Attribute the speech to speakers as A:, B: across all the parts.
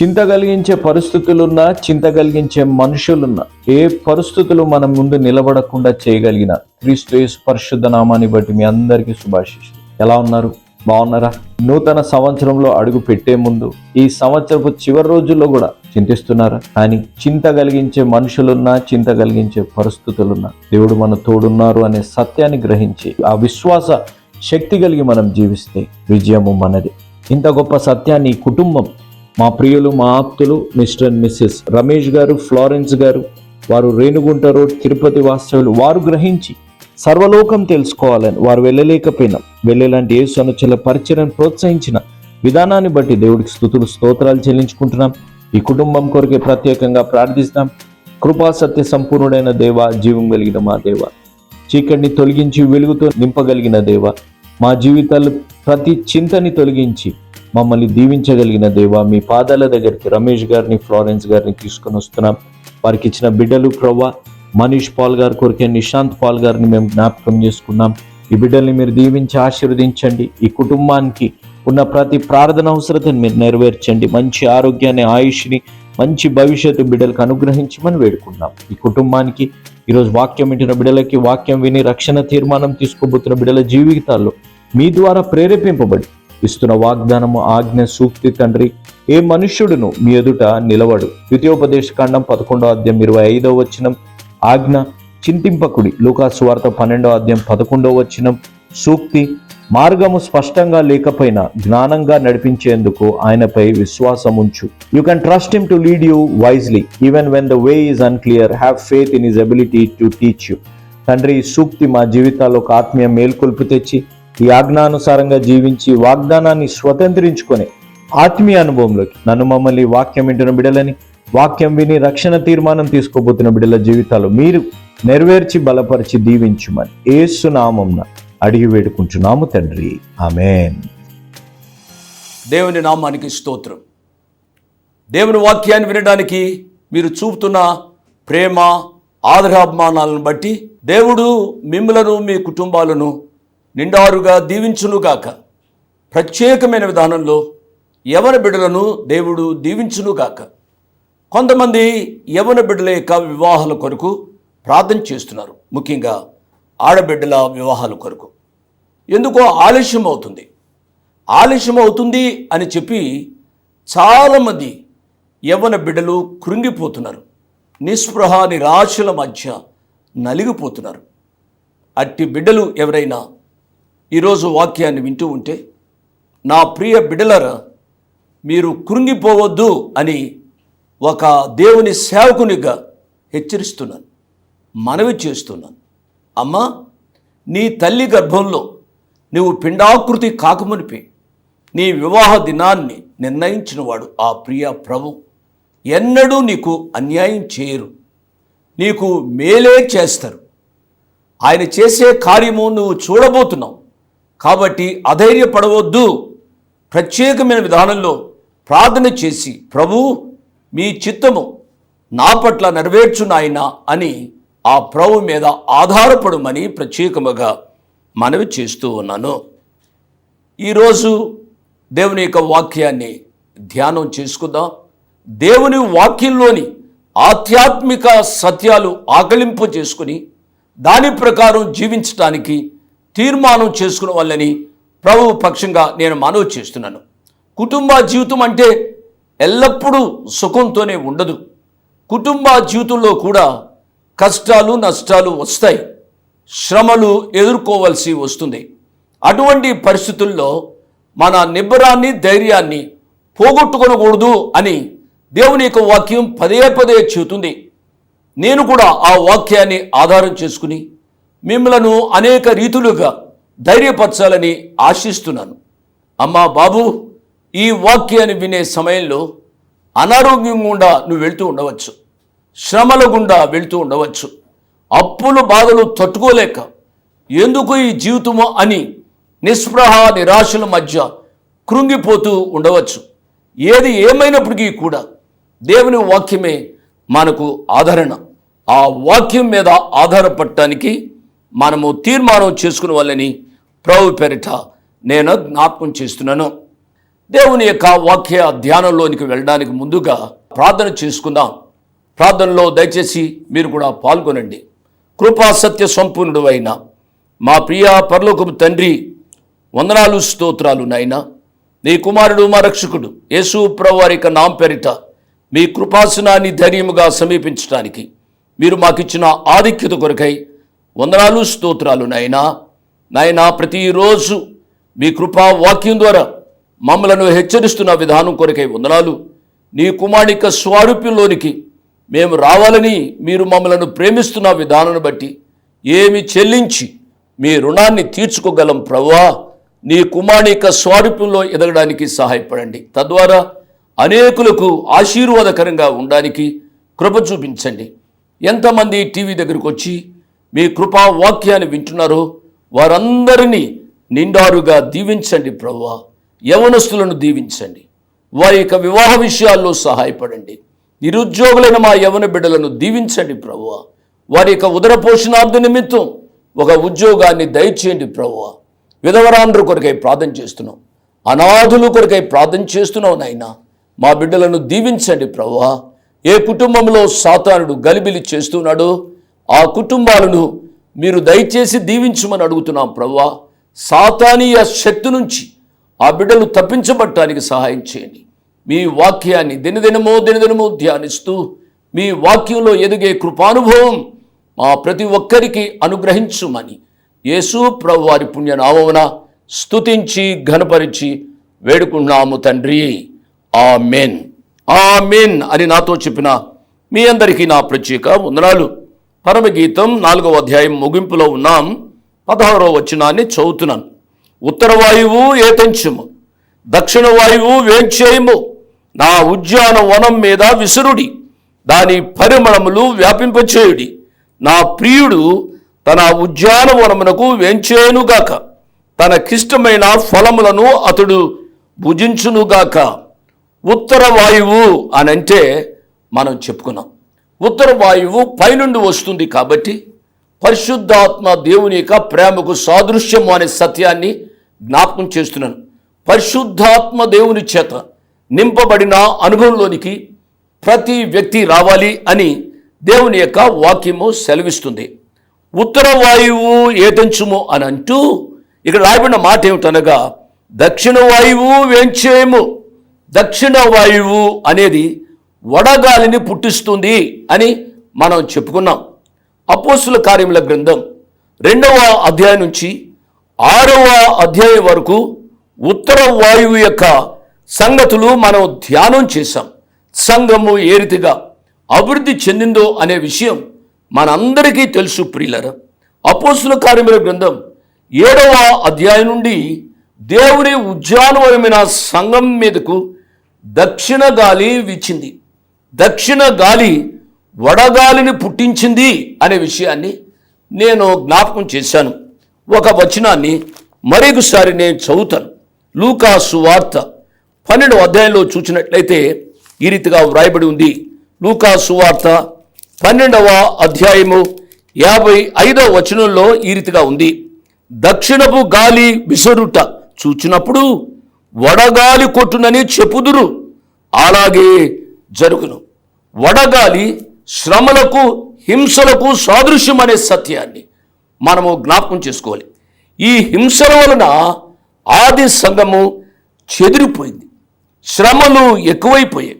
A: చింత కలిగించే పరిస్థితులున్నా చింత కలిగించే మనుషులున్నా ఏ పరిస్థితులు మన ముందు నిలబడకుండా చేయగలిగిన క్రీస్తు యేసు పరిశుద్ధ నామాన్ని బట్టి మీ అందరికీ శుభాశిష్ ఎలా ఉన్నారు? బాగున్నారా? నూతన సంవత్సరంలో అడుగు పెట్టే ముందు ఈ సంవత్సరపు చివరి రోజుల్లో కూడా చింతిస్తున్నారా? కానీ చింత కలిగించే మనుషులున్నా చింత కలిగించే పరిస్థితులున్నా దేవుడు మన తోడున్నారు అనే సత్యాన్ని గ్రహించి ఆ విశ్వాస శక్తి కలిగి మనం జీవిస్తే విజయము మనది. ఇంత గొప్ప సత్యాన్ని కుటుంబం మా ప్రియులు మా ఆప్తులు మిస్టర్ అండ్ మిస్సెస్ రమేష్ గారు ఫ్లారెన్స్ గారు వారు రేణుగుంట రోడ్ తిరుపతి వాస్తవులు వారు గ్రహించి సర్వలోకం తెలుసుకోవాలని వారు వెళ్ళలేకపోయినా వెళ్ళేలాంటి యేసు అనుచల పరిచయం ప్రోత్సహించిన విధానాన్ని బట్టి దేవుడికి స్థుతులు స్తోత్రాలు చెల్లించుకుంటున్నాం. ఈ కుటుంబం కొరకే ప్రత్యేకంగా ప్రార్థిస్తాం. కృపా సత్య సంపూర్ణుడైన దేవ జీవం కలిగిన మా దేవ చీకటిని తొలగించి వెలుగుతో నింపగలిగిన దేవ మా జీవితాలు ప్రతి చింతని తొలగించి మమ్మల్ని దీవించగలిగిన దేవ మీ పాదాల దగ్గరికి రమేష్ గారిని ఫ్లారెన్స్ గారిని తీసుకొని వస్తున్నాం. వారికి ఇచ్చిన బిడ్డలు ప్రవ్వ మనీష్ పాల్ గారి కొరికే నిశాంత్ పాల్ గారిని మేము జ్ఞాపకం చేసుకున్నాం. ఈ బిడ్డల్ని మీరు దీవించి ఆశీర్వదించండి. ఈ కుటుంబానికి ఉన్న ప్రతి ప్రార్థన అవసరతను మీరు నెరవేర్చండి. మంచి ఆరోగ్యాన్ని ఆయుష్ని మంచి భవిష్యత్తు బిడ్డలకు అనుగ్రహించమని వేడుకున్నాం ఈ కుటుంబానికి ఈరోజు వాక్యం వింటున్న బిడ్డలకి వాక్యం విని రక్షణ తీర్మానం తీసుకోబోతున్న బిడ్డల జీవితాల్లో మీ ద్వారా ప్రేరేపింపబడి ఇస్తున్న వాగ్దానము ఆజ్ఞ సూక్తి తండ్రి ఏ మనుష్యుడును మీ ఎదుట నిలవడు. ద్వితీయోపదేశ కాండం పదకొండో అధ్యాయం ఇరవై ఐదో వచనం. ఆజ్ఞ చింతింపకుడి. లూకాసువార్త పన్నెండో అధ్యాయం పదకొండో వచనం. సూక్తి మార్గము స్పష్టంగా లేకపోయినా జ్ఞానంగా నడిపించేందుకు ఆయనపై విశ్వాసం ఉంచు you can trust him to lead you wisely even when the way is unclear have faith in his ability to teach you తండ్రి సూక్తి మా జీవితాల్లో ఒక ఆత్మీయ మేల్కొల్పు తెచ్చి ఈ ఆజ్ఞానుసారంగా జీవించి వాగ్దానాన్ని స్వతంత్రించుకొని ఆత్మీయ అనుభవంలోకి నన్ను మమ్మల్ని వాక్యం వింటున్న బిడలని వాక్యం విని రక్షణ తీర్మానం తీసుకోబోతున్న బిడల జీవితాలు మీరు నెరవేర్చి బలపరిచి దీవించుమని ఏసునామంన అడిగి వేడుకుంటున్నాము తండ్రి. ఆమెన్.
B: దేవుని నామానికి స్తోత్రం. దేవుని వాక్యాన్ని వినడానికి మీరు చూపుతున్న ప్రేమ ఆదరాభిమానాలను బట్టి దేవుడు మిమ్మలను మీ కుటుంబాలను నిండారుగా దీవించునుగాక ప్రత్యేకమైన విధానంలో యవన బిడ్డలను దేవుడు దీవించునుగాక కొంతమంది యవన బిడ్డల యొక్క వివాహాల కొరకు ప్రార్థన చేస్తున్నారు. ముఖ్యంగా ఆడబిడ్డల వివాహాల కొరకు. ఎందుకో ఆలస్యం అవుతుంది. ఆలస్యం అవుతుంది అని చెప్పి చాలామంది యవ్వన బిడ్డలు కృంగిపోతున్నారు. నిస్పృహ నిరాశల మధ్య నలిగిపోతున్నారు. అట్టి బిడ్డలు ఎవరైనా ఈరోజు వాక్యాన్ని వింటూ ఉంటే నా ప్రియ బిడలర మీరు కృంగిపోవద్దు అని ఒక దేవుని సేవకునిగా హెచ్చరిస్తున్నాను మనవి చేస్తున్నాను. అమ్మా నీ తల్లి గర్భంలో నువ్వు పిండాకృతి కాకమునిపే నీ వివాహ దినాన్ని నిర్ణయించినవాడు ఆ ప్రియ ప్రభు. ఎన్నడూ నీకు అన్యాయం చేయరు నీకు మేలే చేస్తారు. ఆయన చేసే కార్యము నువ్వు చూడబోతున్నావు. కాబట్టి అధైర్యపడవద్దు. ప్రత్యేకమైన విధానంలో ప్రార్థన చేసి ప్రభు మీ చిత్తము నా పట్ల నెరవేర్చు అని ఆ ప్రభు మీద ఆధారపడమని ప్రత్యేకముగా మనవి చేస్తూ ఉన్నాను. ఈరోజు దేవుని యొక్క వాక్యాన్ని ధ్యానం చేసుకుందాం. దేవుని వాక్యంలోని ఆధ్యాత్మిక సత్యాలు ఆకలింపు చేసుకుని దాని ప్రకారం జీవించటానికి తీర్మానం చేసుకున్న వాళ్ళని ప్రభువు పక్షంగా నేను మనవి చేస్తున్నాను. కుటుంబ జీవితం అంటే ఎల్లప్పుడూ సుఖంతోనే ఉండదు. కుటుంబ జీవితంలో కూడా కష్టాలు నష్టాలు వస్తాయి. శ్రమలు ఎదుర్కోవాల్సి వస్తుంది. అటువంటి పరిస్థితుల్లో మన నిబ్బరాన్ని ధైర్యాన్ని పోగొట్టుకొనకూడదు అని దేవుని యొక్క వాక్యం పదే పదే చెబుతుంది. నేను కూడా ఆ వాక్యాన్ని ఆధారం చేసుకుని మిమ్మలను అనేక రీతులుగా ధైర్యపరచాలని ఆశిస్తున్నాను. అమ్మా బాబు ఈ వాక్యాన్ని వినే సమయంలో అనారోగ్యం గుండా నువ్వు వెళ్తూ ఉండవచ్చు. శ్రమల గుండా వెళ్తూ ఉండవచ్చు. అప్పులు బాధలు తట్టుకోలేక ఎందుకు ఈ జీవితము అని నిస్పృహ నిరాశల మధ్య కృంగిపోతూ ఉండవచ్చు. ఏది ఏమైనప్పటికీ కూడా దేవుని వాక్యమే మనకు ఆదరణ. ఆ వాక్యం మీద ఆధారపడటానికి మనము తీర్మానం చేసుకుని వాళ్ళని ప్రభు పేరిట నేను జ్ఞాపకం చేస్తున్నాను. దేవుని యొక్క వాక్య ధ్యానంలోనికి వెళ్ళడానికి ముందుగా ప్రార్థన చేసుకుందాం. ప్రార్థనలో దయచేసి మీరు కూడా పాల్గొనండి. కృపా సత్య సంపూర్ణుడు అయిన మా ప్రియ పరలోకపు తండ్రి వందనాలు స్తోత్రాలు నాయన. నీ కుమారుడు మా రక్షకుడు యేసు ప్రవారి యొక్క నాం పెరిట మీ కృపాసనాన్ని ధైర్యముగా సమీపించడానికి మీరు మాకిచ్చిన ఆధిక్యత కొరకై వందనాలు స్తోత్రాలు నాయనా. నాయనా ప్రతిరోజు మీ కృపా వాక్యం ద్వారా మమ్మలను హెచ్చరిస్తున్న విధానం కొరకై వందనాలు. నీ కుమారిక స్వారూప్యంలోనికి మేము రావాలని మీరు మమ్మలను ప్రేమిస్తున్న విధానాన్ని బట్టి ఏమి చెల్లించి మీ రుణాన్ని తీర్చుకోగలం ప్రవ్వా. నీ కుమారిక స్వారూప్యంలో ఎదగడానికి సహాయపడండి. తద్వారా అనేకులకు ఆశీర్వాదకరంగా ఉండడానికి కృప చూపించండి. ఎంతమంది టీవీ దగ్గరకు వచ్చి మీ కృపా వాక్యాన్ని వింటున్నారో. వారందరినీ నిండారుగా దీవించండి ప్రవ్వా. యవనస్తులను దీవించండి. వారి యొక్క వివాహ విషయాల్లో సహాయపడండి. నిరుద్యోగులైన మా యవన బిడ్డలను దీవించండి ప్రభువ వారి యొక్క ఉదర పోషణార్థ నిమిత్తం ఒక ఉద్యోగాన్ని దయచేయండి ప్రభువ విధవరాండ్రు కొరకై ప్రార్థన చేస్తున్నాం. అనాథులు కొరకై ప్రార్థన చేస్తున్నావు నాయన. మా బిడ్డలను దీవించండి ప్రభువ ఏ కుటుంబంలో సాతానుడు గలిబిలి చేస్తున్నాడో? ఆ కుటుంబాలను మీరు దయచేసి దీవించమని అడుగుతున్నాం ప్రభువ సాతానీయ శక్తి నుంచి ఆ బిడ్డలు తప్పించబట్టడానికి సహాయం చేయండి. మీ వాక్యాన్ని దినదినమో దినదినమో ధ్యానిస్తూ మీ వాక్యంలో ఎదిగే కృపానుభవం మా ప్రతి ఒక్కరికి అనుగ్రహించుమని యేసు ప్రభు వారి పుణ్యనామమున స్తుతించి ఘనపరిచి వేడుకున్నాము తండ్రి. ఆమెన్. ఆమెన్ అని నాతో చెప్పిన మీ అందరికీ నా ప్రత్యేక వందనాలు. పరమగీతం నాలుగవ అధ్యాయం ముగింపులో ఉన్నాం. పదహారో వచనాన్ని చదువుతున్నాను. ఉత్తర వాయువు ఏతంచుము దక్షిణ వాయువు వేంచేయము. నా ఉద్యాన వనం మీద విసురుడి దాని పరిమళములు వ్యాపింపచేయుడి. నా ప్రియుడు తన ఉద్యానవనమునకు వేంచేనుగాక తనకిష్టమైన ఫలములను అతడు భుజించునుగాక ఉత్తర వాయువు అని అంటే మనం చెప్పుకున్నాం. ఉత్తర వాయువు పైనుండి వస్తుంది కాబట్టి పరిశుద్ధాత్మ దేవుని యొక్క ప్రేమకు సాదృశ్యము అనే సత్యాన్ని జ్ఞాపకం చేస్తున్నాను. పరిశుద్ధాత్మ దేవుని చేత నింపబడిన అనుభవంలోనికి ప్రతి వ్యక్తి రావాలి అని దేవుని యొక్క వాక్యము సెలవిస్తుంది. ఉత్తర వాయువు ఏతంచుము అని అంటూ ఇక్కడ రాయబడిన మాట ఏమిటనగా దక్షిణ వాయువు వేంచేయము దక్షిణ వాయువు అనేది వడగాలిని పుట్టిస్తుంది అని మనం చెప్పుకున్నాం. అపోసుల కార్యముల గ్రంథం రెండవ అధ్యాయం నుంచి ఆరవ అధ్యాయం వరకు ఉత్తర వాయువు యొక్క సంగతులు మనం ధ్యానం చేశాం. సంఘము ఏ రీతిగా అభివృద్ధి చెందిందో అనే విషయం మనందరికీ తెలుసు ప్రియులర. అపోసుల కార్యముల గ్రంథం ఏడవ అధ్యాయం నుండి దేవుని ఉద్యానవనమైన సంఘం మీదకు దక్షిణ గాలి వీచింది. దక్షిణ గాలి వడగాలిని పుట్టించింది అనే విషయాన్ని నేను జ్ఞాపకం చేశాను. ఒక వచనాన్ని మరొకసారి నేను చదువుతాను. లూకా సువార్త పన్నెండు అధ్యాయంలో చూసినట్లయితే ఈ రీతిగా వ్రాయబడి ఉంది. లూకా సువార్త పన్నెండవ అధ్యాయము యాభై ఐదవ వచనంలో ఈ రీతిగా ఉంది. దక్షిణపు గాలి విసరుట చూచినప్పుడు వడగాలి కొట్టునని చెప్పుదురు. అలాగే జరుగును. వడగాలి శ్రమలకు హింసలకు సాదృశ్యం అనే సత్యాన్ని మనము జ్ఞాపకం చేసుకోవాలి. ఈ హింసల వలన ఆది సంఘము చెదిరిపోయింది. శ్రమలు ఎక్కువైపోయాయి.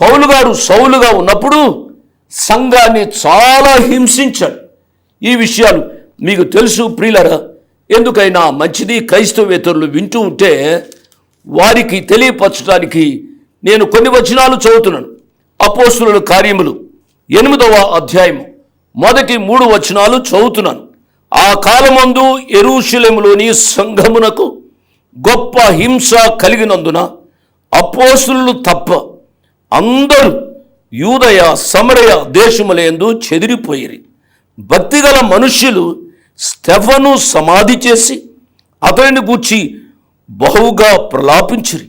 B: పౌలు గారు సౌలుగా ఉన్నప్పుడు సంఘాన్ని చాలా హింసించాడు. ఈ విషయాలు మీకు తెలుసు ప్రియులరా. ఎందుకైనా మంచిది క్రైస్తవేతరులు వింటూ ఉంటే వారికి తెలియపరచడానికి నేను కొన్ని వచనాలు చదువుతున్నాను. అపోస్తుల కార్యములు. ఎనిమిదవ అధ్యాయము. మొదటి మూడు వచనాలు చదువుతున్నాను. ఆ కాలమందు ఎరుషలేములోని సంఘమునకు గొప్ప హింస కలిగినందున అపోసులు తప్ప అందరూ యూదయ సమరయ దేశములందు చెదిరిపోయిరి. భక్తిగల మనుష్యులు స్టెఫను సమాధి చేసి అతనిని గూర్చి బహుగా ప్రలాపించిరి.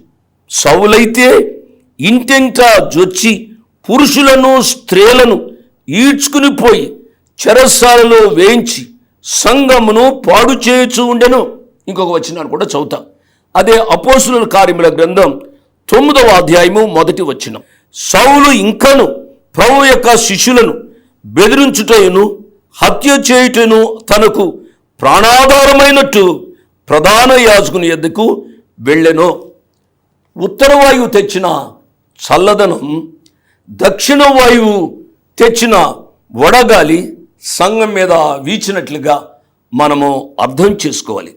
B: సౌలైతే ఇంటింటా జొచ్చి పురుషులను స్త్రీలను ఈడ్చుకుని పోయి చెరస్సాలలో వేయించి సంగమును పాడు చేయుచు ఉండెను. ఇంకొక వచనాన్ని కూడా చదువుతాం. అదే అపోసుల కార్యముల గ్రంథం తొమ్మిదవ అధ్యాయము మొదటి వచనం. సౌలు ఇంకను ప్రభు యొక్క శిష్యులను బెదిరించుటయును హత్య చేయుటను తనకు ప్రాణాధారమైనట్టు ప్రధాన యాజకుని ఎద్దుకు వెళ్ళెను. ఉత్తరవాయువు తెచ్చిన చల్లదనం దక్షిణ వాయువు తెచ్చిన వడగాలి సంఘం మీద వీచినట్లుగా మనము అర్థం చేసుకోవాలి.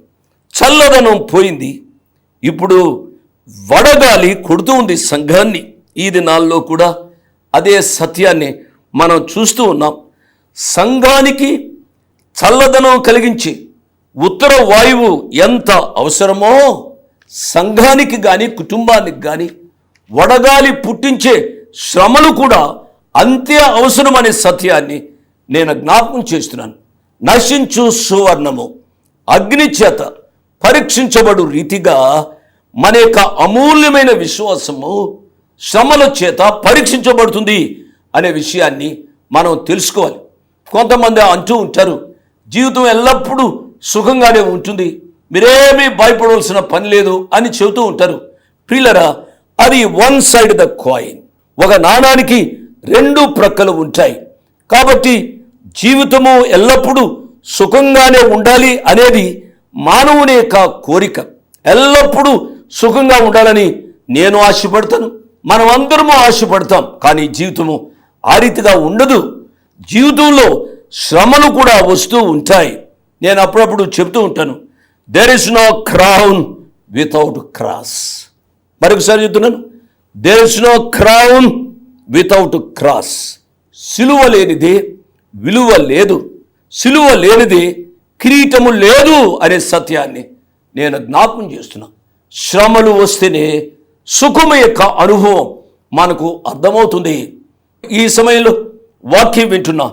B: చల్లదనం పోయింది. ఇప్పుడు వడగాలి కొడుతూ ఉంది సంఘాన్ని. ఈ దినాల్లో కూడా అదే సత్యాన్ని మనం చూస్తూ ఉన్నాం. సంఘానికి చల్లదనం కలిగించి ఉత్తర వాయువు ఎంత అవసరమో సంఘానికి కానీ కుటుంబానికి కానీ వడగాలి పుట్టించే శ్రమలు కూడా అంతే అవసరం అనే సత్యాన్ని నేను జ్ఞాపకం చేస్తున్నాను. నశించు సువర్ణము. అగ్ని చేత పరీక్షించబడు రీతిగా మన యొక్క అమూల్యమైన విశ్వాసము శ్రమల చేత పరీక్షించబడుతుంది అనే విషయాన్ని మనం తెలుసుకోవాలి. కొంతమంది అంటూ ఉంటారు జీవితం ఎల్లప్పుడూ సుఖంగానే ఉంటుంది. మీరేమీ భయపడవలసిన పని లేదు అని చెబుతూ ఉంటారు. ప్రియులరా అది వన్ సైడ్ ద కాయిన్ ఒక నాణానికి రెండు ప్రక్కలు ఉంటాయి. కాబట్టి జీవితము ఎల్లప్పుడూ సుఖంగానే ఉండాలి అనేది మానవుని యొక్క కోరిక. ఎల్లప్పుడూ సుఖంగా ఉండాలని నేను ఆశపడతాను. మనం అందరము ఆశపడతాం. కానీ జీవితము ఆ రీతిగా ఉండదు. జీవితంలో శ్రమలు కూడా వస్తూ ఉంటాయి. నేను అప్పుడప్పుడు చెప్తూ ఉంటాను. There is no crown without cross మరొకసారి చెప్తున్నాను. There is no crown without cross సిలువ లేనిది విలువ లేదు. సిలువ లేనిది కిరీటము లేదు అనే సత్యాన్ని నేను జ్ఞాపకం చేస్తున్నా. శ్రమలు వస్తేనే సుఖము యొక్క అనుభవం మనకు అర్థమవుతుంది. ఈ సమయంలో వాక్యం వింటున్నా.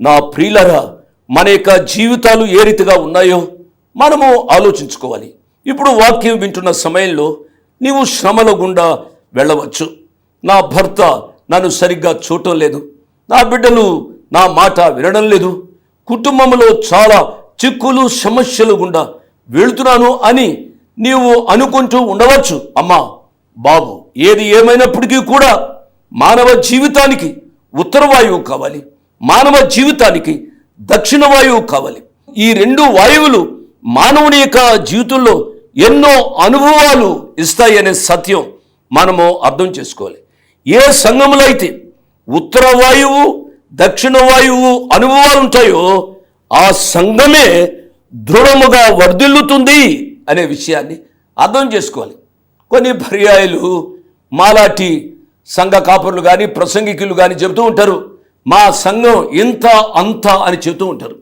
B: నా ప్రియులరా మన యొక్క జీవితాలు ఏ రీతిగా ఉన్నాయో మనము ఆలోచించుకోవాలి. ఇప్పుడు వాక్యం వింటున్న సమయంలో నీవు శ్రమల గుండా వెళ్ళవచ్చు. నా భర్త నన్ను సరిగ్గా చూడటం లేదు. నా బిడ్డలు నా మాట వినడం లేదు. కుటుంబంలో చాలా చిక్కులు సమస్యలు గుండా వెళుతున్నాను అని నీవు అనుకుంటూ ఉండవచ్చు అమ్మా. బాబు ఏది ఏమైనప్పటికీ కూడా మానవ జీవితానికి ఉత్తర వాయువు కావాలి. మానవ జీవితానికి దక్షిణ వాయువు కావాలి. ఈ రెండు వాయువులు మానవుని యొక్క జీవితంలో ఎన్నో అనుభవాలు ఇస్తాయి అనే సత్యం మనము అర్థం చేసుకోవాలి. ఏ సంఘములో అయితే ఉత్తర వాయువు దక్షిణ వాయువు అనుభవాలు ఉంటాయో ఆ సంఘమే దృఢముగా వర్ధిల్లుతుంది అనే విషయాన్ని అర్థం చేసుకోవాలి. కొన్ని పర్యాయాలు మాలాటి సంఘ కాపరులు కానీ ప్రసంగికులు కానీ చెబుతూ ఉంటారు. మా సంఘం ఇంత అంత అని చెబుతూ ఉంటారు.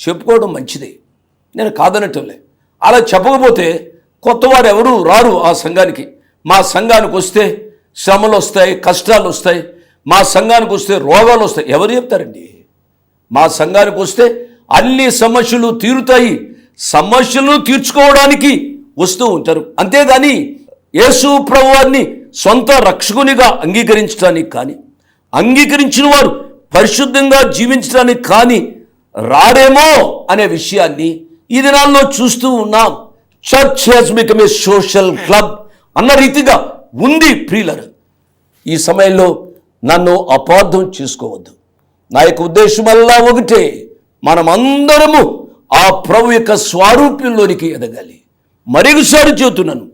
B: చెప్పుకోవడం మంచిదే. నేను కాదనటంలే. అలా చెప్పకపోతే కొత్తవారు ఎవరు రారు ఆ సంఘానికి. మా సంఘానికి వస్తే శ్రమలు వస్తాయి కష్టాలు వస్తాయి. మా సంఘానికి వస్తే రోగాలు వస్తాయి. ఎవరు చెప్తారండి? మా సంఘానికి వస్తే అన్ని సమస్యలు తీరుతాయి. సమస్యలను తీర్చుకోవడానికి వస్తూ ఉంటారు. అంతేగాని యేసు ప్రభువారిని సొంత రక్షకునిగా అంగీకరించడానికి కానీ అంగీకరించిన వారు పరిశుద్ధంగా జీవించడానికి కానీ రారేమో అనే విషయాన్ని ఈ దినాల్లో చూస్తూ ఉన్నాం. Church has become a social club అన్న రీతిగా ఉంది ప్రియులరు. ఈ సమయంలో నన్ను అపార్థం చేసుకోవద్దు. నా యొక్క ఉద్దేశమల్లా ఒకటే మనమందరము ఆ ప్రభు యొక్క స్వారూప్యంలోనికి ఎదగాలి. మరొకసారి చెబుతున్నాను.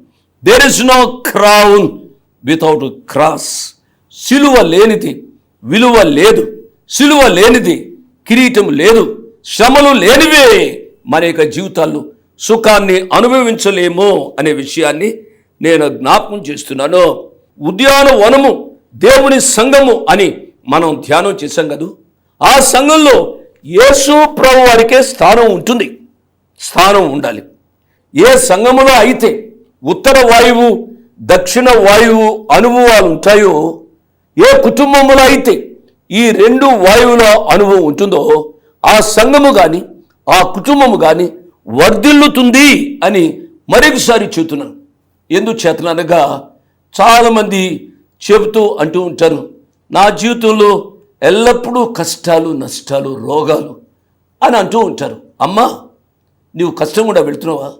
B: There is no crown without cross సిలువ లేనిది విలువ లేదు. సిలువ లేనిది కిరీటం లేదు. శ్రమలు లేనివే. మన యొక్క జీవితాల్లో సుఖాన్ని అనుభవించలేమో అనే విషయాన్ని నేను జ్ఞాపకం చేస్తున్నాను. ఉద్యానవనము దేవుని సంఘము అని మనం ధ్యానం చేశాం కదూ? ఆ సంఘంలో యేసు ప్రభు వారికే స్థానం ఉంటుంది. స్థానం ఉండాలి. ఏ సంఘములో అయితే ఉత్తర వాయువు దక్షిణ వాయువు అనుభవాలు ఉంటాయో ఏ కుటుంబంలో అయితే ఈ రెండు వాయువుల అనుభవం ఉంటుందో ఆ సంఘము కానీ ఆ కుటుంబము కానీ వర్ధిల్లుతుంది అని మరొకసారి చెబుతున్నాను. ఎందుకు చేతననగా చాలామంది చెబుతూ అంటూ ఉంటారు నా జీవితంలో ఎల్లప్పుడూ కష్టాలు నష్టాలు రోగాలు అని అంటూ ఉంటారు. అమ్మా నీవు కష్టం గుండా వెళ్తున్నావా?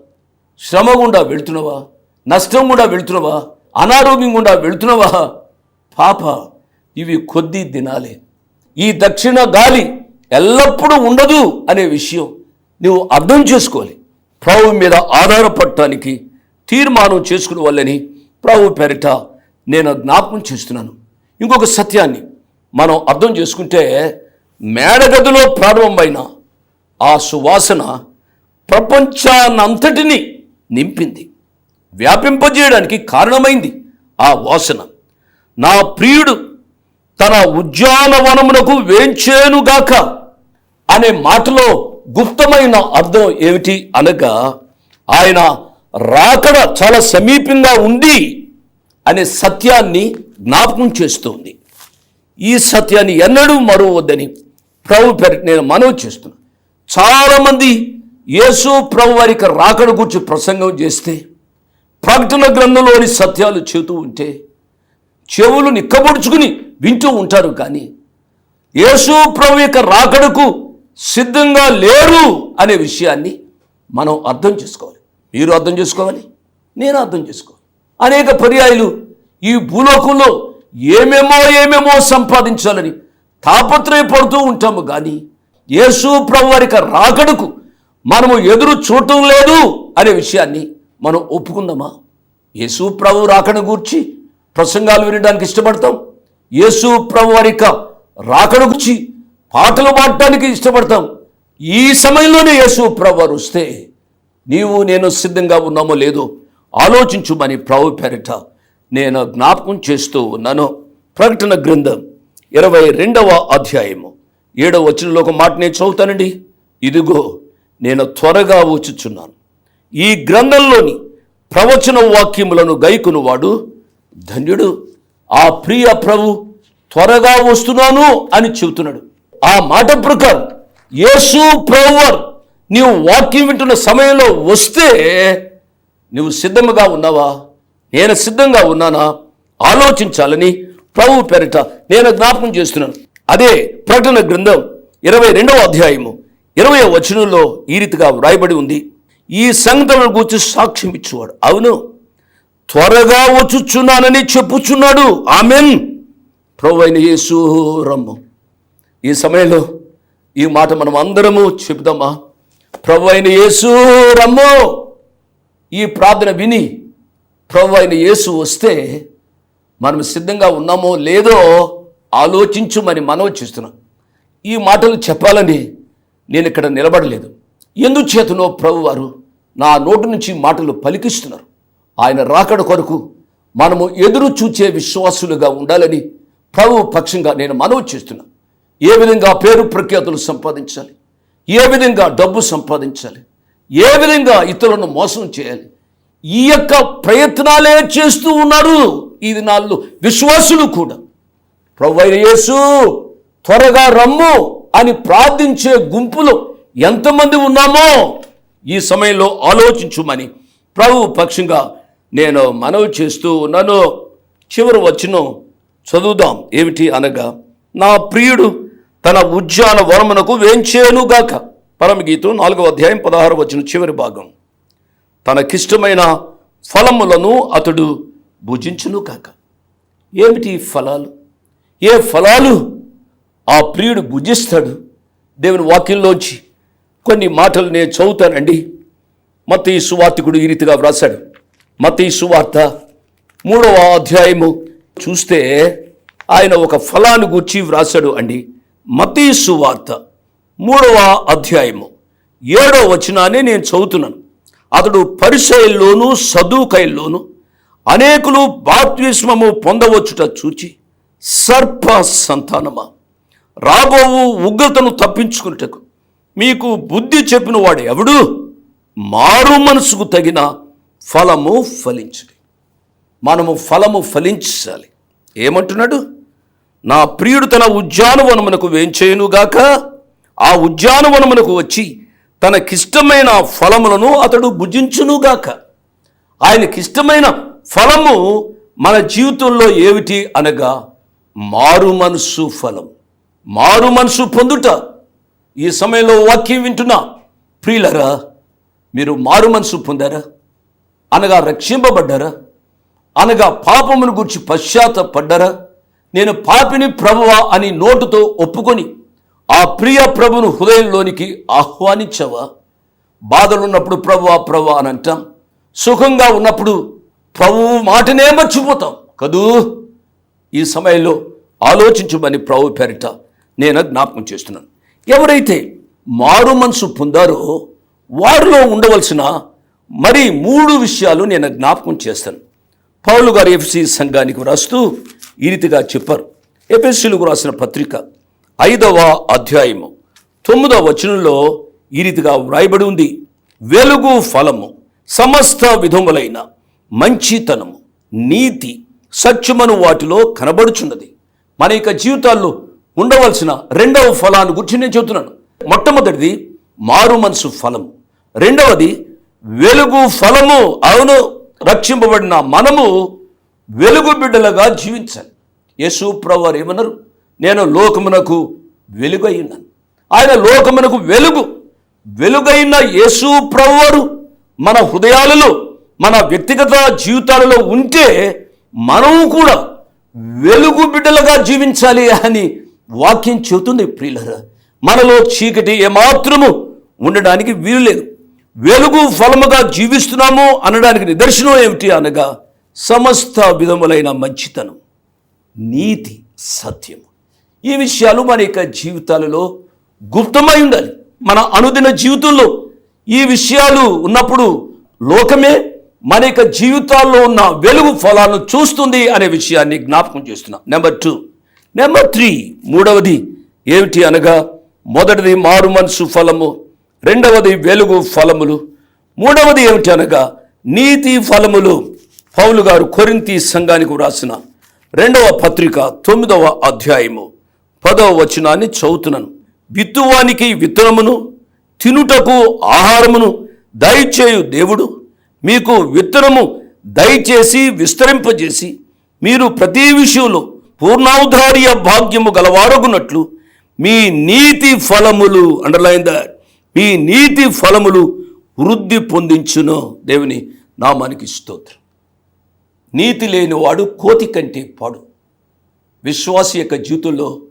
B: శ్రమ గుండా వెళ్తున్నావా? నష్టం గుండా వెళ్తున్నావా? అనారోగ్యం గుండా వెళుతున్నావా? పాప ఇవి కొద్ది దినాలే. ఈ దక్షిణ గాలి ఎల్లప్పుడూ ఉండదు అనే విషయం నువ్వు అర్థం చేసుకోవాలి. ప్రభు మీద ఆధారపడటానికి తీర్మానం చేసుకుని వాళ్ళని ప్రభు పేరిట నేను జ్ఞాపకం చేస్తున్నాను. ఇంకొక సత్యాన్ని మనం అర్థం చేసుకుంటే మేడగదిలో ప్రారంభమైన ఆ సువాసన ప్రపంచాన్నంతటినీ నింపింది. వ్యాపింపజేయడానికి కారణమైంది ఆ వాసన. నా ప్రియుడు తన ఉద్యానవనమునకు వేంచేనుగాక అనే మాటలో గుప్తమైన అర్థం ఏమిటి అనగా ఆయన రాకడ చాలా సమీపంగా ఉంది అనే సత్యాన్ని జ్ఞాపకం చేస్తుంది. ఈ సత్యాన్ని ఎన్నడూ మరవద్దని ప్రభు పేరు నేను మనవి చేస్తున్నాను చాలామంది యేసు ప్రభు వారికి రాకడ గురించి ప్రసంగం చేస్తే ప్రకటన గ్రంథంలోని సత్యాలు చెబుతూ ఉంటే చెవులు నిక్కబొడుచుకుని వింటూ ఉంటారు కానీ యేసు ప్రభు యొక్క రాకడకు సిద్ధంగా లేరు అనే విషయాన్ని మనం అర్థం చేసుకోవాలి. మీరు అర్థం చేసుకోవాలి నేను అర్థం చేసుకోవాలి. అనేక పర్యాయాలు ఈ భూలోకంలో ఏమేమో ఏమేమో సంపాదించాలని తాపత్రయపడుతూ ఉంటాము కానీ యేసు ప్రభు వారికి రాకడకు మనము ఎదురు చూడటం లేదు అనే విషయాన్ని మనం ఒప్పుకుందామా? యేసు ప్రభు రాకడ గూర్చి ప్రసంగాలు వినడానికి ఇష్టపడతాం. యేసు ప్రభు వారి యొక్క రాకడ గురించి పాటలు పాడటానికి ఇష్టపడతాం. ఈ సమయంలోనే యేసు ప్రభు వస్తే నీవు నేను సిద్ధంగా ఉన్నామో లేదో ఆలోచించుమని ప్రభు పేరిట నేను జ్ఞాపకం చేస్తూ ఉన్నాను. ప్రకటన గ్రంథం ఇరవై రెండవ అధ్యాయము. ఏడవ వచ్చినలో ఒక మాట నేను చదువుతానండి. ఇదిగో నేను త్వరగా వచ్చుచున్నాను. ఈ గ్రంథంలోని ప్రవచన వాక్యములను గైకునువాడు ధన్యుడు ఆ ప్రియ ప్రభు త్వరగా వస్తున్నాను అని చెబుతున్నాడు. ఆ మాట ప్రకారం యేసు ప్రభువర్ నీవు వాక్యం వింటున్న సమయంలో వస్తే నువ్వు సిద్ధంగా ఉన్నావా? నేను సిద్ధంగా ఉన్నానా? ఆలోచించాలని ప్రభు పేరిట నేను జ్ఞాపకం చేస్తున్నాను. అదే ప్రకటన గ్రంథం ఇరవై రెండవ అధ్యాయము ఇరవై వచనంలో ఈ రీతిగా వ్రాయబడి ఉంది. ఈ సంగతులను గురించి సాక్ష్యం ఇచ్చేవాడు. అవును త్వరగా వచ్చుచున్నానని చెప్పుచున్నాడు. ఆమెన్. ప్రభు అయిన యేసు రమ్ము. ఈ సమయంలో ఈ మాట మనం అందరము చెబుదామా? ప్రభు అయిన యేసు రమ్ము! ఈ ప్రార్థన విని ప్రభు అయిన యేసు వస్తే మనం సిద్ధంగా ఉన్నామో లేదో ఆలోచించుమని మనవి చేస్తున్నాం. ఈ మాటలు చెప్పాలని నేను ఇక్కడ నిలబడలేదు. ఎందుచేతనో ప్రభు వారు నా నోటి నుంచి మాటలు పలికిస్తున్నారు. ఆయన రాకడ కొరకు మనము ఎదురు చూచే విశ్వాసులుగా ఉండాలని ప్రభు పక్షంగా నేను మనవి చేస్తున్నా ఏ విధంగా పేరు ప్రఖ్యాతులు సంపాదించాలి? ఏ విధంగా డబ్బు సంపాదించాలి? ఏ విధంగా ఇతరులను మోసం చేయాలి? ఈ యొక్క ప్రయత్నాలే చేస్తూ ఉన్నారు ఈ దినాల్లో విశ్వాసులు కూడా. ప్రభు యేసు త్వరగా రమ్ము అని ప్రార్థించే గుంపులో ఎంతమంది ఉన్నామో ఈ సమయంలో ఆలోచించుమని ప్రభు పక్షంగా నేను మనవి చేస్తూ ఉన్నాను. చివరి వచ్చిన చదువుదాం. ఏమిటి అనగా నా ప్రియుడు తన ఉజ్జాన వరమునకు వేంచేనుగాక. పరమగీతం నాలుగవ అధ్యాయం పదహారు వచ్చిన చివరి భాగం. తనకిష్టమైన ఫలములను అతడు భుజించును కాక ఏమిటి ఫలాలు? ఏ ఫలాలు? ఆ ప్రియుడు భుజిస్తాడు. దేవుని వాక్యంలోంచి కొన్ని మాటలు నేను చదువుతానండి. మత ఈ సువార్తికుడు ఈ రీతిగా వ్రాశాడు. మత ఈ సువార్త మూడవ అధ్యాయము చూస్తే ఆయన ఒక ఫలాన్ని గూర్చి వ్రాశాడు అండి. మతీ సువార్త మూడవ అధ్యాయము. ఏడవ వచనాన్ని నేను చదువుతున్నాను. అతడు పరిసయల్లోనూ సదుకైల్లోనూ అనేకులు బాప్తిస్మము పొందవచ్చుట చూచి సర్ప సంతానమా? రాబోవు ఉగ్రతను తప్పించుకున్నటకు మీకు బుద్ధి చెప్పిన వాడు ఎవడు? మారు మనసుకు తగిన ఫలము ఫలించడు. మనము ఫలము ఫలించాలి. ఏమంటున్నాడు? నా ప్రియుడు తన ఉద్యానవనమునకు వేంచేయునుగాక. ఆ ఉద్యానవనమునకు వచ్చి తనకిష్టమైన ఫలములను అతడు భుజించునుగాక. ఆయనకిష్టమైన ఫలము మన జీవితంలో ఏమిటి అనగా మారు మనసు ఫలం. మారు మనసు పొందుట. ఈ సమయంలో వాక్యం వింటున్నా ప్రియులరా మీరు మారు మనసు పొందారా? అనగా రక్షింపబడ్డారా? అనగా పాపమును గురించి పశ్చాత్తపడ్డారా? నేను పాపిని ప్రభువా అని నోటుతో ఒప్పుకొని ఆ ప్రియ ప్రభును హృదయంలోనికి ఆహ్వానించవా? బాధలున్నప్పుడు ప్రభువ ప్రభు అని అంటాం. సుఖంగా ఉన్నప్పుడు ప్రభువు మాటనే మర్చిపోతాం. కదూ? ఈ సమయంలో ఆలోచించమని ప్రభు పేరిట నేను జ్ఞాపకం చేస్తున్నాను. ఎవరైతే మారు మనసు పొందారో వారిలో ఉండవలసిన మరి మూడు విషయాలు నేను జ్ఞాపకం చేస్తాను. పౌలు గారు ఎఫ్సి సంఘానికి వ్రాస్తూ ఈ రీతిగా చెప్పారు. ఎఫ్ఎస్సీలకు రాసిన పత్రిక ఐదవ అధ్యాయము. తొమ్మిదవ వచనంలో ఈ రీతిగా వ్రాయబడి ఉంది. వెలుగు ఫలము సమస్త విధములైన మంచితనము నీతి సత్యమను వాటిలో కనబడుచున్నది. మన యొక్క జీవితాల్లో ఉండవలసిన రెండవ ఫలాన్ని గురించి నేను చెబుతున్నాను. మొట్టమొదటిది మారు మనసు ఫలము. రెండవది వెలుగు ఫలము అవును రక్షింపబడిన మనము వెలుగు బిడ్డలుగా జీవించాలి. యేసు ప్రవారు ఏమన్నారు? నేను లోకమునకు వెలుగై ఆయన లోకమునకు వెలుగు. వెలుగైన యేసు ప్రవారు మన హృదయాలలో మన వ్యక్తిగత జీవితాలలో ఉంటే మనము కూడా వెలుగు బిడ్డలుగా జీవించాలి అని వాక్యం చెబుతుంది ప్రియులరా. మనలో చీకటి ఏమాత్రము ఉండడానికి వీలు లేదు. వెలుగు ఫలముగా జీవిస్తున్నాము అనడానికి నిదర్శనం ఏమిటి అనగా సమస్త విధములైన మంచితనం నీతి సత్యము ఈ విషయాలు మన యొక్క జీవితాలలో గుప్తమై ఉండాలి. మన అనుదిన జీవితంలో ఈ విషయాలు ఉన్నప్పుడు లోకమే మన యొక్క జీవితాల్లో ఉన్న వెలుగు ఫలాలను చూస్తుంది అనే విషయాన్ని జ్ఞాపకం చేస్తున్నాం. నెంబర్ టూ నెంబర్ త్రీ మూడవది ఏమిటి అనగా మొదటిది మారు మనసు ఫలము రెండవది వెలుగు ఫలములు మూడవది ఏమిటి అనగా నీతి ఫలములు. పౌలు గారు కొరింతి సంఘానికి వ్రాసిన రెండవ పత్రిక తొమ్మిదవ అధ్యాయము పదవ వచనాన్ని చదువుతున్నాను. విత్తువానికి విత్తనమును తినుటకు ఆహారమును దయచేయు దేవుడు. మీకు విత్తనము దయచేసి విస్తరింపజేసి మీరు ప్రతి విషయంలో పూర్ణావధార్య భాగ్యము గలవారగునట్లు మీ నీతి ఫలములు అండర్లైన్ దట్ మీ నీతి ఫలములు వృద్ధి పొందించును దేవుని నామానికి స్తోత్రం. నీతి లేనివాడు కోతి కంటే పాడు. విశ్వాసి యొక్క జీవితంలో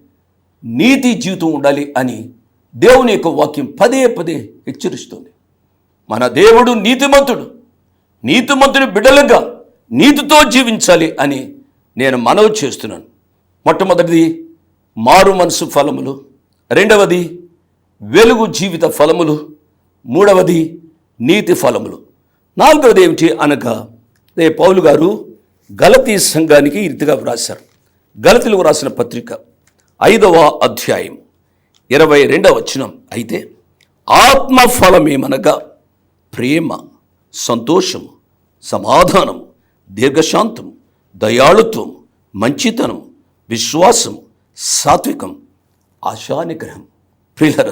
B: నీతి జీవితం ఉండాలి అని దేవుని యొక్క వాక్యం పదే పదే హెచ్చరిస్తుంది. మన దేవుడు నీతిమంతుడు. నీతిమంతుని బిడ్డలుగా నీతితో జీవించాలి అని నేను మనవి చేస్తున్నాను. మొట్టమొదటిది మారు మనసు ఫలములు. రెండవది వెలుగు జీవిత ఫలములు. మూడవది నీతి ఫలములు. నాలుగవది ఏమిటి అనగా రే పౌలు గారు గలతీ సంఘానికి ఈ రీతిగా వ్రాశారు. గలతీలు వ్రాసిన పత్రిక ఐదవ అధ్యాయం ఇరవై రెండవ వచనం అయితే ఆత్మ ఫలమేమనగా ప్రేమ సంతోషము సమాధానం దీర్ఘశాంతం దయాళుత్వం మంచితనం విశ్వాసం సాత్వికం ఆశానిగ్రహం. ప్రియులర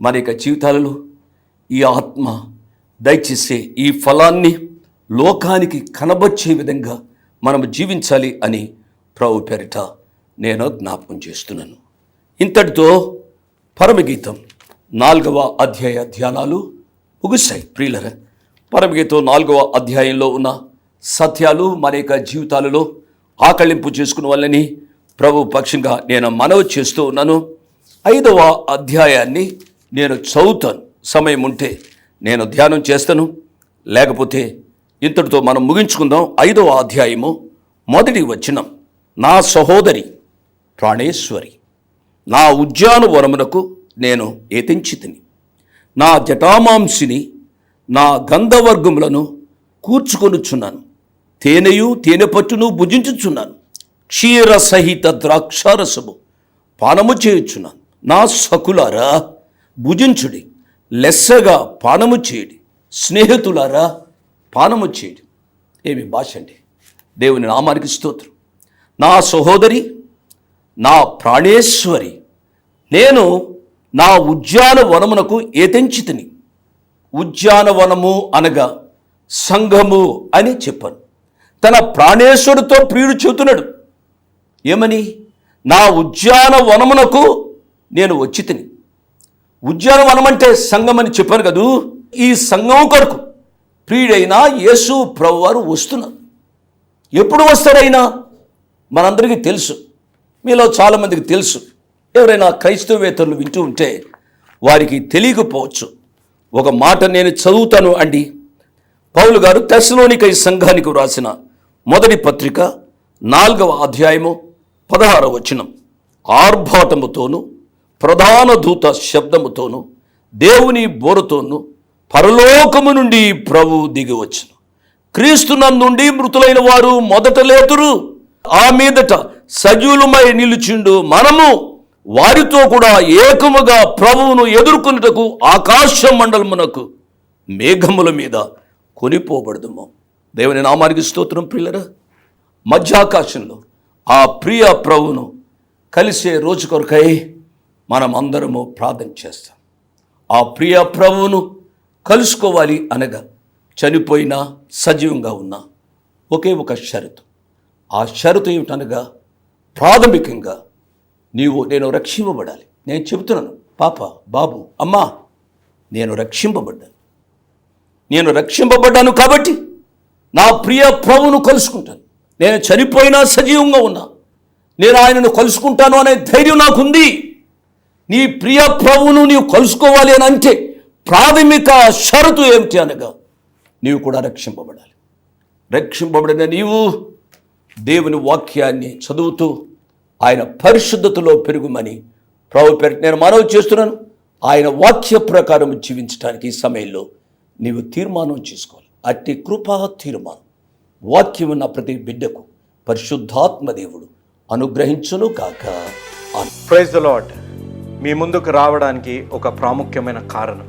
B: మన యొక్క జీవితాలలో ఈ ఆత్మ దయచేసే ఈ ఫలాన్ని లోకానికి కనబర్చే విధంగా మనం జీవించాలి అని ప్రభు పేరిట నేను జ్ఞాపకం చేస్తున్నాను. ఇంతటితో పరమగీతం నాలుగవ అధ్యాయ ధ్యానాలు ముగిశాయి ప్రియులర పరమగీతం నాలుగవ అధ్యాయంలో ఉన్న సత్యాలు మన యొక్క జీవితాలలో ఆకళింపు చేసుకున్న వాళ్ళని ప్రభు పక్షంగా నేను మనవి చేస్తూ ఉన్నాను. ఐదవ అధ్యాయాన్ని నేను చదువుతాను. సమయం ఉంటే నేను ధ్యానం చేస్తాను. లేకపోతే ఇంతటితో మనం ముగించుకుందాం ఐదవ అధ్యాయము మొదటి వచనం. నా సహోదరి ప్రాణేశ్వరి నా ఉద్యానవనమునకు నేను ఏతించితిని నా జటామాంసిని నా గంధవర్గములను కూర్చుకొనుచున్నాను. తేనెయు తేనె పట్టును భుజించుచున్నాను. క్షీర సహిత ద్రాక్షారసము పానము చేయుచున్నాను. నా సకులారా భుజించుడి లెస్సగా పానము చేయడి. స్నేహితులారా పానము చేయడి ఏమి భాష అండి దేవుని నామానికి స్తోత్రం. నా సహోదరి నా ప్రాణేశ్వరి నేను నా ఉద్యానవనమునకు ఏతెంచితిని. ఉద్యానవనము అనగా సంఘము అని చెప్పాను. తన ప్రాణేశ్వరుడితో ప్రియుడు చెబుతున్నాడు. ఏమని? నా ఉద్యానవనమునకు నేను వచ్చి తిని ఉద్యానవనం అంటే సంఘం అని చెప్పాను కదూ? ఈ సంఘం కొరకు. ప్రియుడైన యేసు ప్రభు వారు వస్తున్నారు. ఎప్పుడు వస్తారైనా మనందరికీ తెలుసు. మీలో చాలామందికి తెలుసు. ఎవరైనా క్రైస్తవేతరులు వింటూ ఉంటే వారికి తెలియకపోవచ్చు. ఒక మాట నేను చదువుతాను అండి. పౌలు గారు తెశలోనికై సంఘానికి వ్రాసిన మొదటి పత్రిక నాలుగవ అధ్యాయము పదహారవ వచనం. ఆర్భాటముతోను ప్రధాన దూత శబ్దముతోనూ దేవుని బోరతోనూ పరలోకము నుండి ప్రభు దిగి వచ్చును. క్రీస్తు నుండి మృతులైన వారు మొదట లేతురు. ఆ మీదట సజీవులమై నిలుచుండు మనము వారితో కూడా ఏకముగా ప్రభువును ఎదుర్కొనుటకు ఆకాశ మండలమునకు మేఘముల మీద కొనిపోబడదుము. దేవుని నామానికి స్తోత్రం ప్రియులరా. మధ్యాకాశంలో ఆ ప్రియ ప్రభువును కలిసే రోజు కొరకై మనం అందరము ప్రార్థన చేస్తాం. ఆ ప్రియ ప్రభువును కలుసుకోవాలి అనగా చనిపోయినా సజీవంగా ఉన్నా ఒకే ఒక షరతు. ఆ షరతు ఏమిటనగా ప్రాథమికంగా నీవు నేను రక్షింపబడాలి. నేను చెబుతున్నాను పాప బాబు అమ్మా నేను రక్షింపబడ్డాను. నేను రక్షింపబడ్డాను కాబట్టి నా ప్రియ ప్రభువును కలుసుకుంటాను. నేను చనిపోయినా సజీవంగా ఉన్నా. నేను ఆయనను కలుసుకుంటాను అనే ధైర్యం నాకుంది. నీ ప్రియ ప్రభువును నీవు కలుసుకోవాలి అని అంటే ప్రాథమిక షరతు ఏమిటి అనగా నీవు కూడా రక్షింపబడాలి. రక్షింపబడిన నీవు దేవుని వాక్యాన్ని చదువుతూ ఆయన పరిశుద్ధతలో పెరుగుమని ప్రభు పేరు నేను మనవి చేస్తున్నాను. ఆయన వాక్య ప్రకారం జీవించడానికి ఈ సమయంలో నీవు తీర్మానం చేసుకోవాలి. అట్టి కృపా తీర్మానం. వాక్యం ఉన్న ప్రతి బిడ్డకు పరిశుద్ధాత్మ దేవుడు అనుగ్రహించును కాక
A: ప్రైజ్ ద లాడ్ మీ ముందుకు రావడానికి ఒక ప్రాముఖ్యమైన కారణం.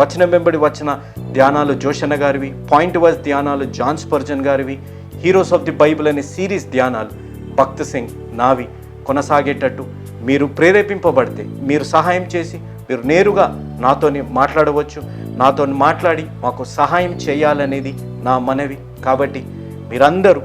A: వచనం వెంబడి వచ్చిన ధ్యానాలు జోషన్న గారివి పాయింట్ వైజ్ ధ్యానాలు జాన్స్ పర్జన్ గారివి హీరోస్ ఆఫ్ ది బైబిల్ అనే సిరీస్ ధ్యానాలు భక్త్ సింగ్ నావి కొనసాగేటట్టు మీరు ప్రేరేపింపబడితే మీరు సహాయం చేసి మీరు నేరుగా నాతోని మాట్లాడవచ్చు. నాతో మాట్లాడి మాకు సహాయం చేయాలనేది నా మనవి. కాబట్టి మీరందరూ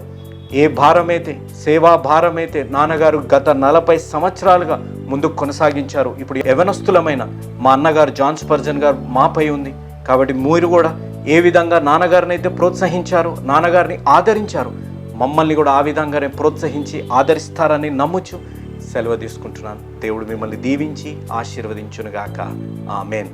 A: ఏ భారమైతే సేవా భారమైతే నాన్నగారు గత నలభై సంవత్సరాలుగా ముందుకు కొనసాగించారు. ఇప్పుడు యవనస్తులమైన మా అన్నగారు జాన్ స్పర్జన్ గారు మాపై ఉంది. కాబట్టి మీరు కూడా ఏ విధంగా నాన్నగారిని అయితే ప్రోత్సహించారు నాన్నగారిని ఆదరించారు మమ్మల్ని కూడా ఆ విధంగానే ప్రోత్సహించి ఆదరిస్తారని నమ్ముచు సెలవు తీసుకుంటున్నాను. దేవుడు మిమ్మల్ని దీవించి ఆశీర్వదించునుగాక. ఆమెన్.